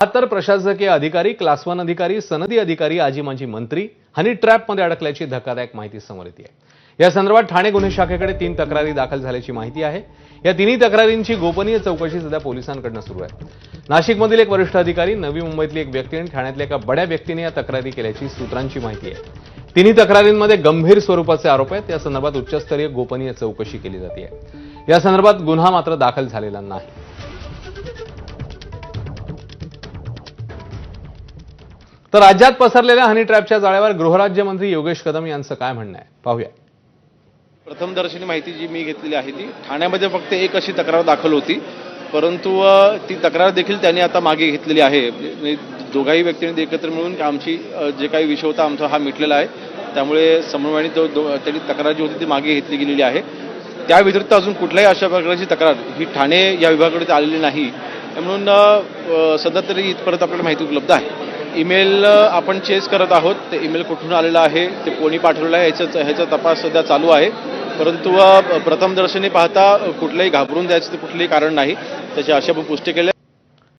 बहात्तर प्रशासकीय अधिकारी क्लास वन अधिकारी सनदी अधिकारी आजी माजी मंत्री हनी ट्रॅपमध्ये अडकल्याची धक्कादायक माहिती समोर येते. या संदर्भात ठाणे गुन्हे शाखेकडे तीन तक्रारी दाखल झाल्याची माहिती आहे. या तिन्ही तक्रारींची गोपनीय चौकशी सध्या पोलिसांकडनं सुरू आहे. नाशिकमधील एक वरिष्ठ अधिकारी नवी मुंबईतली एक व्यक्ती आणि ठाण्यातल्या एका बड्या व्यक्तीने या तक्रारी केल्याची सूत्रांची माहिती आहे. तिन्ही तक्रारींमध्ये गंभीर स्वरूपाचे आरोप आहेत. या संदर्भात उच्चस्तरीय गोपनीय चौकशी केली जाते. या संदर्भात गुन्हा मात्र दाखल झालेला नाही. तर राज्यात पसरलेल्या हनी ट्रॅपच्या जाळ्यावर गृहराज्यमंत्री योगेश कदम यांचं काय म्हणणं आहे? पाहूया. प्रथमदर्शनी माहिती जी मी घेतलेली आहे ती ठाण्यामध्ये फक्त एक अशी तक्रार दाखल होती परंतु ती तक्रार देखील त्यांनी आता मागे घेतलेली आहे. म्हणजे दोघाही व्यक्तींनी एकत्र मिळून आमची जे काही विषय होता आमचा हा मिटलेला आहे. त्यामुळे समन्वयाने तो दो- त्यांनी तक्रार जी होती ती मागे घेतली गेलेली आहे. त्या व्यतिरिक्त अजून कुठल्याही अशा प्रकारची तक्रार ही ठाणे या विभागाकडे आलेली नाही. म्हणून सध्या तरी इथपर्यंत आपल्याला माहिती उपलब्ध आहे. ईमेल आपण चेस करत आहोत. ते ईमेल कुठून आलेलं आहे ते कोणी पाठवलेलं आहे ह्याचा ह्याचा तपास सध्या चालू आहे. परंतु प्रथमदर्शनी पाहता कुठलंही घाबरून द्यायचं ते कुठलंही कारण नाही. त्याची अशा पुष्टी केली